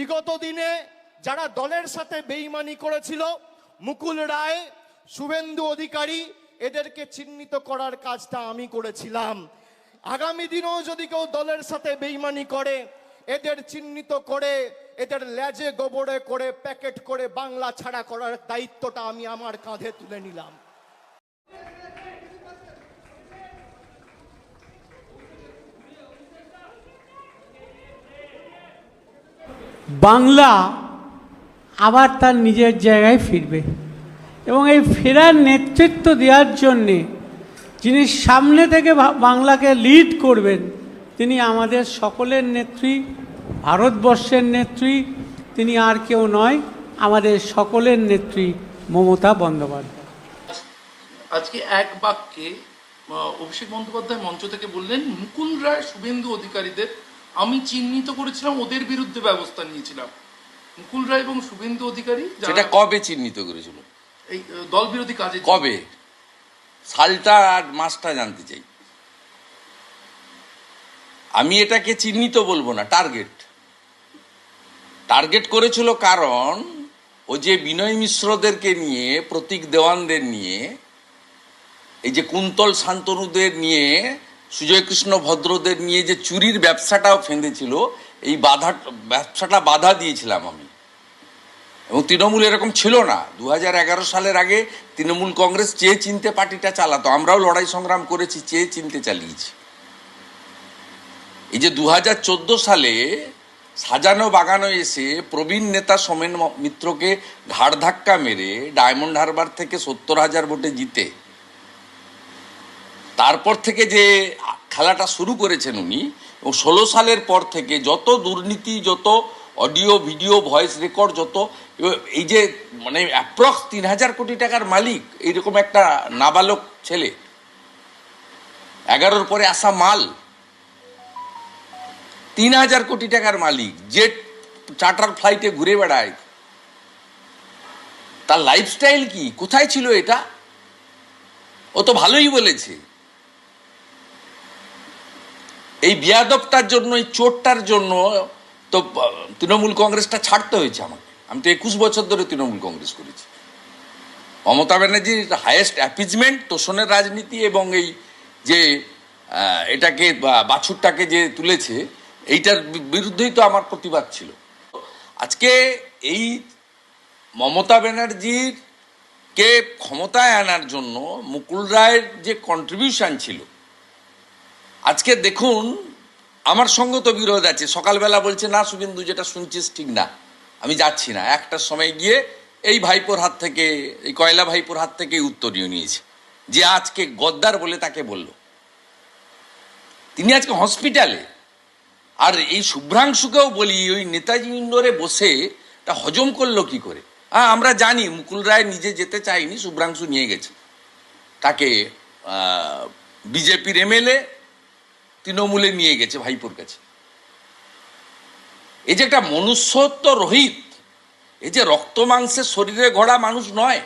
বিগত দিনে যারা দলের সাথে বেইমানি করেছিল, মুকুল রায়, শুভেন্দু অধিকারী, এদেরকে চিহ্নিত করার কাজটা আমি করেছিলাম। আগামী দিনেও যদি কেউ দলের সাথে বেইমানি করে, এদের চিহ্নিত করে, এদের লেজে গোবরে করে, প্যাকেট করে বাংলা ছাড়া করার দায়িত্বটা আমি আমার কাঁধে তুলে নিলাম। বাংলা আবার তার নিজের জায়গায় ফিরবে। এবং এই ফেরার নেতৃত্ব দেওয়ার জন্যে যিনি সামনে থেকে বাংলাকে লিড করবেন, তিনি আমাদের সকলের নেত্রী, ভারতবর্ষের নেত্রী, তিনি আর কেউ নয়, আমাদের সকলের নেত্রী মমতা বন্দ্যোপাধ্যায়। আজকে এক বাক্যে অভিষেক বন্দ্যোপাধ্যায় মঞ্চ থেকে বললেন মুকুল রায় শুভেন্দু অধিকারীদের আমি চিহ্নিত করেছিলাম ওদের বিরুদ্ধে ব্যবস্থা নিয়েছিলাম। মুকুল রায় এবং শুভেন্দু অধিকারী সেটা কবে চিহ্নিত করেছিল? এই দল বিরোধী কাজে কবে? সালটা আর মাসটা জানতে চাই। আমি এটাকে চিহ্নিত বলব না টার্গেট। টার্গেট করেছিল কারণ ও যে বিনয় মিশ্রদেরকে নিয়ে প্রতীক দেওয়ানদের নিয়ে এই যে কুন্তল শান্তনুদের নিয়ে সুজয় কৃষ্ণ ভদ্রদের নিয়ে যে চুরির ব্যবসাটাও ফেঁদেছিল, এই বাধা, ব্যবসাটা বাধা দিয়েছিলাম আমি। এবং তৃণমূল এরকম ছিল না। দু হাজার এগারো সালের আগে তৃণমূল কংগ্রেস চেয়ে চিনতে পার্টিটা চালাতো। আমরাও লড়াই সংগ্রাম করেছি, চেয়ে চিনতে চালিয়েছি। এই যে দু হাজার চোদ্দ সালে সাজানো বাগানো এসে প্রবীণ নেতা সোমেন মিত্রকে ঘাড় ধাক্কা মেরে ডায়মন্ড হারবার থেকে সত্তর হাজার ভোটে জিতে তারপর থেকে যে খেলাটা শুরু করেছেন উনি এবং ষোলো সালের পর থেকে যত দুর্নীতি, যত অডিও, ভিডিও, ভয়েস রেকর্ড, যত এই যে মানে অ্যাপ্রক্স তিন হাজার কোটি টাকার মালিক, এইরকম একটা নাবালক ছেলে। এগারোর পরে আসা মাল। তিন হাজার কোটি টাকার মালিক জেট চার্টার ফ্লাইটে ঘুরে বেড়ায়। তার লাইফস্টাইল কি? কোথায় ছিল এটা? ও তো ভালোই বলেছে। এই বিয়াদবটার জন্য, এই চোটটার জন্য তো তৃণমূল কংগ্রেসটা ছাড়তে হয়েছে আমাকে। আমি তো একুশ বছর ধরে তৃণমূল কংগ্রেস করেছি। মমতা ব্যানার্জির হায়েস্ট অ্যাপিজমেন্ট তোষণের রাজনীতি এবং এই যে এটাকে বাছুরটাকে যে তুলেছে, এইটার বিরুদ্ধেই তো আমার প্রতিবাদ ছিল। আজকে এই মমতা ব্যানার্জির কে ক্ষমতায় আনার জন্য মুকুল রায়ের যে কন্ট্রিবিউশন ছিল আজকে দেখুন, আমার সঙ্গে তো বিরোধ আছে। সকালবেলা বলছে, না শুভেন্দু, যেটা শুনছিস ঠিক না। আমি যাচ্ছি না। একটার সময় গিয়ে এই ভাইপোর হাত থেকে, এই কয়লা ভাইপোর হাত থেকে উত্তরীয় নিয়েছে। যে আজকে গদ্দার বলে তাকে বলল। তিনি আজকে হসপিটালে। আর এই শুভ্রাংশুকেও বলি, ওই নেতাজি ইন্ডোরে বসে তা হজম করল কি করে? হ্যাঁ আমরা জানি, মুকুল রায় নিজে যেতে চাইনি শুভ্রাংশু নিয়ে গেছে। তাকে বিজেপির এমএলএ তৃণমূলে নিয়ে গেছে ভাইপোর কাছে। এই যে একটা মনুষ্যত্ব রহিত এই যে রক্ত মাংসের শরীরে গড়া মানুষ নয়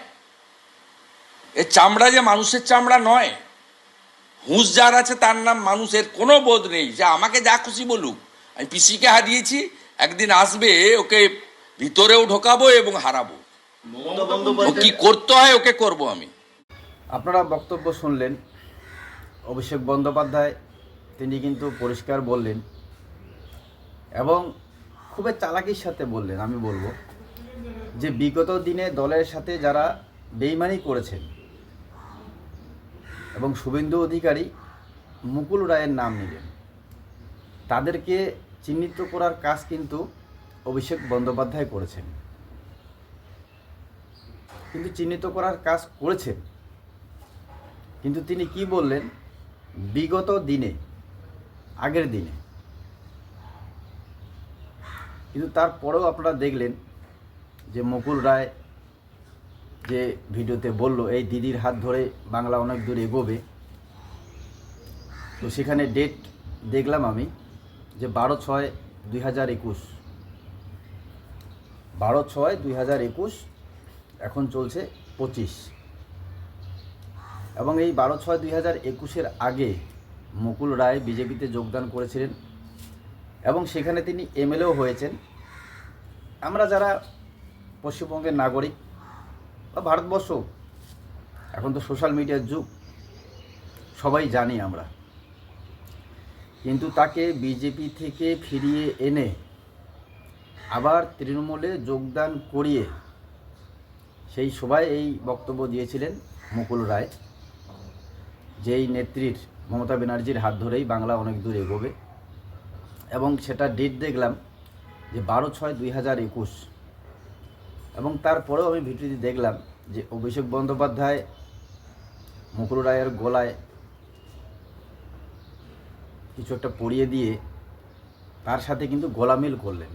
এর চামড়া যে মানুষের চামড়া নয় হুঁশ যার আছে তার নাম মানুষের কোনো বোধ নেই যে আমাকে যা খুশি বলুক আমি পিসিকে হারিয়েছি একদিন আসবে ওকে ভিতরেও ঢোকাবো এবং হারাবো। ও কি করতে হয় ওকে করব আমি। আপনারা বক্তব্য শুনলেন অভিষেক বন্দ্যোপাধ্যায় তিনি কিন্তু পরিষ্কার বললেন এবং খুবই চালাকির সাথে বললেন, আমি বলব, যে বিগত দিনে দলের সাথে যারা বেইমানি করেছেন এবং শুভেন্দু অধিকারী মুকুল রায়ের নাম নিলেন, তাদেরকে চিহ্নিত করার কাজ কিন্তু অভিষেক বন্দ্যোপাধ্যায় করেছেন। কিন্তু চিহ্নিত করার কাজ করেছেন। কিন্তু তিনি কি বললেন, বিগত দিনে আগের দিনে। কিন্তু তারপরেও আপনারা দেখলেন যে মুকুল রায় যে ভিডিওতে বলল, এই দিদির হাত ধরে বাংলা অনেক দূর এগোবে। তো সেখানে ডেট দেখলাম আমি যে বারো ছয় দুই হাজার একুশ। বারো ছয় দুই হাজার একুশ এখন চলছে পঁচিশ। এবং এই বারো ছয় দুই হাজার একুশের আগে মুকুল রায় বিজেপিতে যোগদান করেছিলেন এবং সেখানে তিনি এমএলএও হয়েছেন। আমরা যারা পশ্চিমবঙ্গের নাগরিক বা ভারতবর্ষ, এখন তো সোশ্যাল মিডিয়ার যুগ, সবাই জানি আমরা। কিন্তু তাকে বিজেপি থেকে ফিরিয়ে এনে আবার তৃণমূলে যোগদান করিয়ে সেই সবাই এই বক্তব্য দিয়েছিলেন মুকুল রায়, যেই নেত্রীর মমতা ব্যানার্জির হাত ধরেই বাংলা অনেক দূর এগোবে। এবং সেটা ডেট দেখলাম যে বারো ছয় দুই হাজার একুশ। এবং তারপরেও আমি ভিডিওটি দেখলাম যে অভিষেক বন্দ্যোপাধ্যায় মুকুল রায়ের গলায় কিছু একটা পরিয়ে দিয়ে তার সাথে কিন্তু গোলামিল করলেন।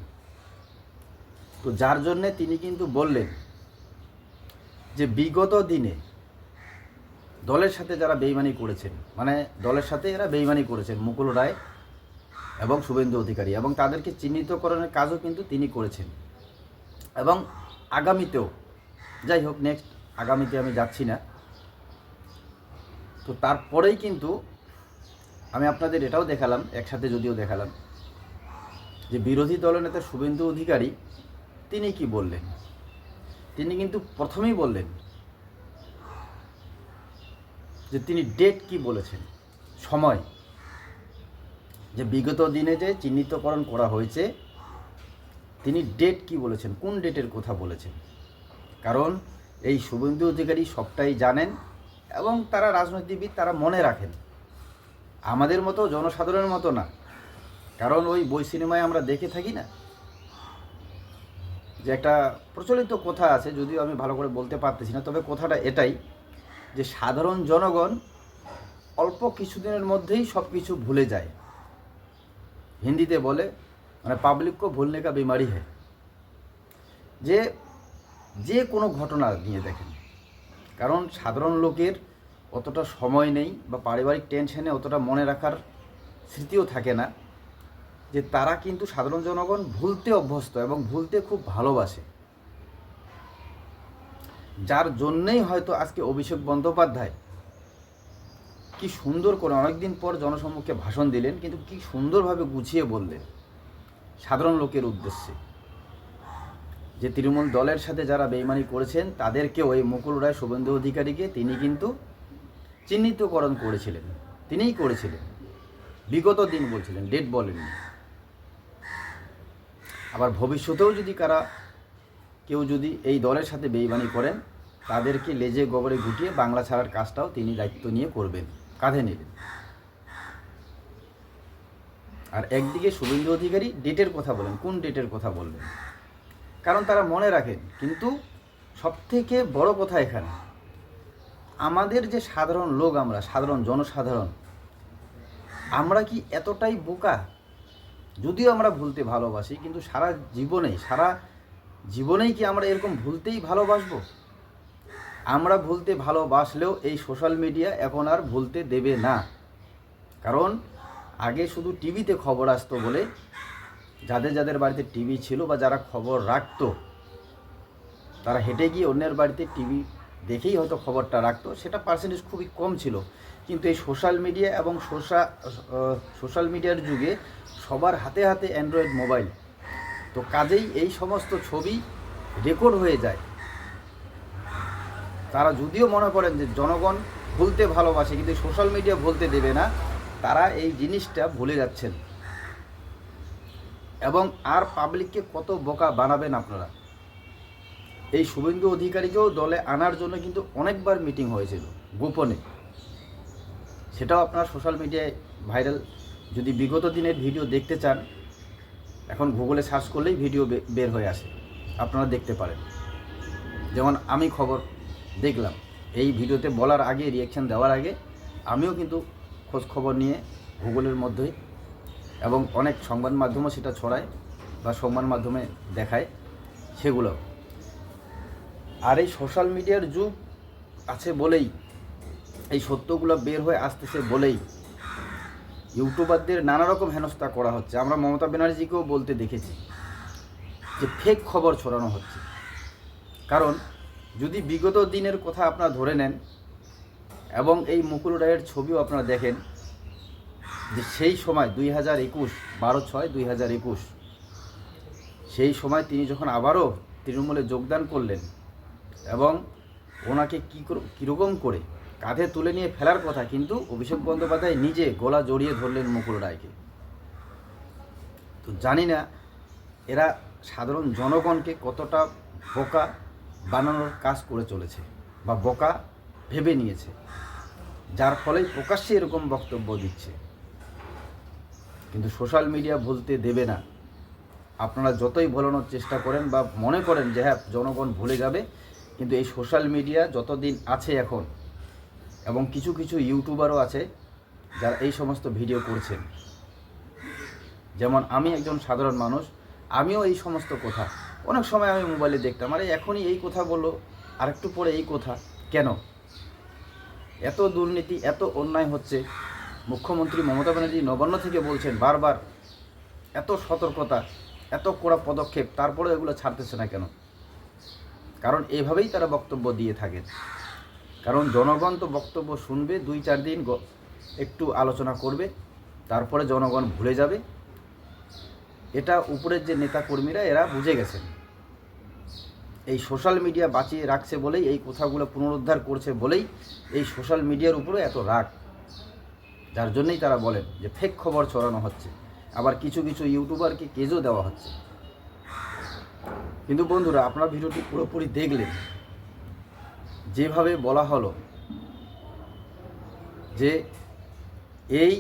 তো যার জন্যে তিনি কিন্তু বললেন যে বিগত দিনে দলের সাথে যারা বেইমানি করেছেন মানে দলের সাথে এরা বেইমানি করেছেন, মুকুল রায় এবং শুভেন্দু অধিকারী এবং তাদেরকে চিহ্নিতকরণের কাজও কিন্তু তিনি করেছেন। এবং আগামীতেও, যাই হোক নেক্সট আগামীতে আমি যাচ্ছি না। তো তারপরেই কিন্তু আমি আপনাদের এটাও দেখালাম, একসাথে যদিও দেখালাম, যে বিরোধী দলনেতা শুভেন্দু অধিকারী, তিনি কি বললেন? তিনি কিন্তু প্রথমেই বললেন যে তিনি ডেট কি বলেছেন? সময়। যে বিগত দিনে যে চিহ্নিতকরণ করা হয়েছে, তিনি ডেট কি বলেছেন? কোন ডেটের কথা বলেছেন? কারণ এই শুভেন্দু অধিকারী সবটাই জানেন এবং তারা রাজনীতিবিদ, তারা মনে রাখেন। আমাদের মতো জনসাধারণের মতো না। কারণ ওই বই সিনেমায় আমরা দেখে থাকি না। যে একটা প্রচলিত কথা আছে, যদিও আমি ভালো করে বলতে পারতেছি না, তবে কথাটা এটাই যে সাধারণ জনগণ অল্প কিছুদিনের মধ্যেই সব কিছু ভুলে যায়। হিন্দিতে বলে মানে পাবলিক কো ভুলনে কা বিমারি হ্যায় যে যে কোনো ঘটনা নিয়ে দেখেন। কারণ সাধারণ লোকের অতটা সময় নেই বা পারিবারিক টেনশনে অতটা মনে রাখার স্মৃতিও থাকে না। যে তারা কিন্তু সাধারণ জনগণ ভুলতে অভ্যস্ত এবং ভুলতে খুব ভালোবাসে। যার জন্যেই হয়তো আজকে অভিষেক বন্দ্যোপাধ্যায় কি সুন্দর করে অনেকদিন পর জনসম্মুখে ভাষণ দিলেন, কিন্তু কি সুন্দরভাবে গুছিয়ে বললেন সাধারণ লোকের উদ্দেশ্যে। যে তৃণমূল দলের সাথে যারা বেইমানি করেছেন তাদেরকে ওই মুকুল রায় শুভেন্দু অধিকারীকে তিনি কিন্তু চিহ্নিতকরণ করেছিলেন। তিনিই করেছিলেন। বিগত দিন বলছিলেন, ডেট বলেননি। আবার ভবিষ্যতেও যদি কারা কেউ যদি এই দলের সাথে বেইমানি করেন, তাদেরকে লেজে গোবরে গুটিয়ে বাংলা ছাড়ার কাজটাও তিনি দায়িত্ব নিয়ে করবেন, কাঁধে নেবেন। আর একদিকে শুভেন্দু অধিকারী ডেটের কথা বলেন, কোন ডেটের কথা বলবেন? কারণ তারা মনে রাখেন, কিন্তু সবথেকে বড় কথা এখানে, আমাদের যে সাধারণ লোক আমরা, সাধারণ জনসাধারণ, আমরা কি এতটাই বোকা? যদিও আমরা ভুলতে ভালোবাসি, কিন্তু সারা জীবনে, সারা জীবনেই কি আমরা এরকম ভুলতেই ভালোবাসবো? আমরা ভুলতে ভালোবাসলেও এই সোশ্যাল মিডিয়া এখন আর ভুলতে দেবে না। কারণ আগে শুধু টিভিতে খবর আসতো বলে যাদের যাদের বাড়িতে টিভি ছিল বা যারা খবর রাখতো, তারা হেঁটে গিয়ে অন্যের বাড়িতে টিভি দেখেই হয়তো খবরটা রাখতো, সেটা পার্সেন্টেজ খুবই কম ছিল। কিন্তু এই সোশ্যাল মিডিয়া এবং সোশ্যাল সোশ্যাল মিডিয়ার যুগে সবার হাতে হাতে অ্যান্ড্রয়েড মোবাইল তো কাজেই এই সমস্ত ছবি রেকর্ড হয়ে যায়। তারা যদিও মনে করেন যে জনগণ ভুলতে ভালোবাসে, কিন্তু সোশ্যাল মিডিয়া ভুলতে দেবে না, তারা এই জিনিসটা ভুলে যাচ্ছেন। এবং আর পাবলিককে কত বোকা বানাবেন আপনারা? এই শুভেন্দু অধিকারীকেও দলে আনার জন্য কিন্তু অনেকবার মিটিং হয়েছিল, গোপনে। সেটাও আপনার সোশ্যাল মিডিয়ায় ভাইরাল। যদি বিগত দিনের ভিডিও দেখতে চান এখন গুগলে সার্চ করলেই ভিডিও বের হয়ে আসে। আপনারা দেখতে পারেন। যেমন আমি খবর দেখলাম, এই ভিডিওতে বলার আগে রিয়াকশান দেওয়ার আগে, আমিও কিন্তু খোঁজ খবর নিয়ে গুগলের মধ্যেই এবং অনেক সংবাদ মাধ্যমও সেটা ছড়ায় বা সংবাদ মাধ্যমে দেখায় সেগুলো। আর এই সোশ্যাল মিডিয়ার যুগ আছে বলেই, এই সত্যগুলো বের হয়ে আসতেছে বলেই ইউটিউবারদের নানা রকম হেনস্থা করা হচ্ছে। আমরা মমতা ব্যানার্জিকেও বলতে দেখেছি যে ফেক খবর ছড়ানো হচ্ছে। কারণ যদি বিগত দিনের কথা আপনারা ধরে নেন এবং এই মুকুল রায়ের ছবিও আপনারা দেখেন যে সেই সময় দুই হাজার একুশ, বারো ছয়, দুই হাজার একুশ, সেই সময় তিনি যখন আবারও তৃণমূলে যোগদান করলেন এবং ওনাকে কী করে, কীরকম করে কাঁধে তুলে নিয়ে ফেলার কথা, কিন্তু অভিষেক বন্দ্যোপাধ্যায় নিজে গলা জড়িয়ে ধরলেন মুকুল রায়কে। তো জানি না এরা সাধারণ জনগণকে কতটা বোকা বানানোর কাজ করে চলেছে বা বোকা ভেবে নিয়েছে, যার ফলে প্রকাশ্যে এরকম বক্তব্য দিচ্ছে। কিন্তু সোশ্যাল মিডিয়া ভুলতে দেবে না। আপনারা যতই ভোলানোর চেষ্টা করেন বা মনে করেন যে হ্যাঁ জনগণ ভুলে যাবে, কিন্তু এই সোশ্যাল মিডিয়া যতদিন আছে এখন এবং কিছু কিছু ইউটিউবারও আছে যারা এই সমস্ত ভিডিও করছেন। যেমন আমি একজন সাধারণ মানুষ, আমিও এই সমস্ত কথা। অনেক সময় আমি মোবাইলে দেখতাম, আরে এখনই এই কথা বলল আর একটু পরে এই কথা। কেন? এত দুর্নীতি, এত অন্যায় হচ্ছে। মুখ্যমন্ত্রী মমতা ব্যানার্জি নবান্ন থেকে বলছেন বারবার, এত সতর্কতা, এত কড়া পদক্ষেপ তারপরে এগুলো ছাড়তেছে না কেন? কারণ এভাবেই তারা বক্তব্য দিয়ে থাকেন। কারণ জনগণ তো বক্তব্য শুনবে, দুই চার দিন একটু আলোচনা করবে, তারপরে জনগণ ভুলে যাবে। এটা উপরের যে নেতাকর্মীরা এরা বুঝে গেছেন। এই সোশ্যাল মিডিয়া বাঁচিয়ে রাখছে বলেই, এই কথাগুলো পুনরুদ্ধার করছে বলেই, এই সোশ্যাল মিডিয়ার উপরে এত রাগ। যার জন্যই তারা বলেন যে, ফেক খবর ছড়ানো হচ্ছে। আবার কিছু কিছু ইউটিউবারকে কেজও দেওয়া হচ্ছে। কিন্তু বন্ধুরা, আপনারা ভিডিওটি পুরোপুরি দেখলেন। যেভাবে বলা হলো যে এই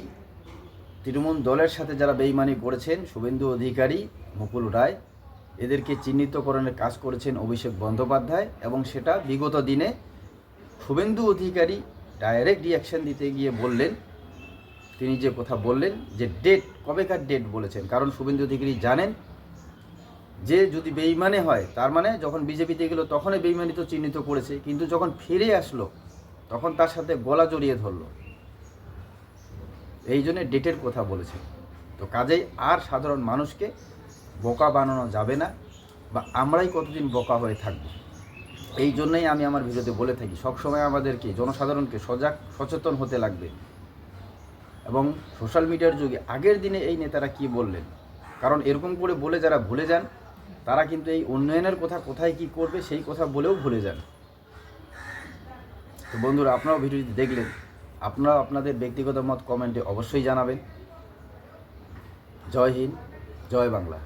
তৃণমূল দলের সাথে যারা বেইমানি করেছেন, শুভেন্দু অধিকারী, মুকুল রায়, এদেরকে চিহ্নিতকরণের কাজ করেছেন অভিষেক বন্দ্যোপাধ্যায় এবং সেটা বিগত দিনে শুভেন্দু অধিকারী ডাইরেক্ট রিয়াকশন দিতে গিয়ে বললেন, তিনি যে কথা বললেন যে ডেট কবেকার ডেট বলেছেন? কারণ শুভেন্দু অধিকারী জানেন যে যদি বেইমানে হয়, তার মানে যখন বিজেপিতে গেলো তখনই বেইমানি তো চিহ্নিত করেছে, কিন্তু যখন ফিরে আসলো, তখন তার সাথে গলা জড়িয়ে ধরলো। এই জন্যে ডেটের কথা বলেছে। তো কাজেই আর সাধারণ মানুষকে বোকা বানানো যাবে না বা আমরাই কতদিন বোকা হয়ে থাকব। এই জন্যই আমি আমার ভিডিওতে বলে থাকি, সবসময় আমাদেরকে, জনসাধারণকে সজাগ, সচেতন হতে লাগবে। এবং সোশ্যাল মিডিয়ার যুগে আগের দিনে এই নেতারা কি বললেন? কারণ এরকম করে বলে যারা ভুলে যান তারা কিন্তু এই উন্নয়নের কথা কোথায় কি করবে সেই কথা বলেও ভুলে যান। তো বন্ধুরা, আপনারাও ভিডিওটি দেখলেন। আপনারাও আপনাদের ব্যক্তিগত মত কমেন্টে অবশ্যই জানাবেন। জয় হিন্দ, জয় বাংলা।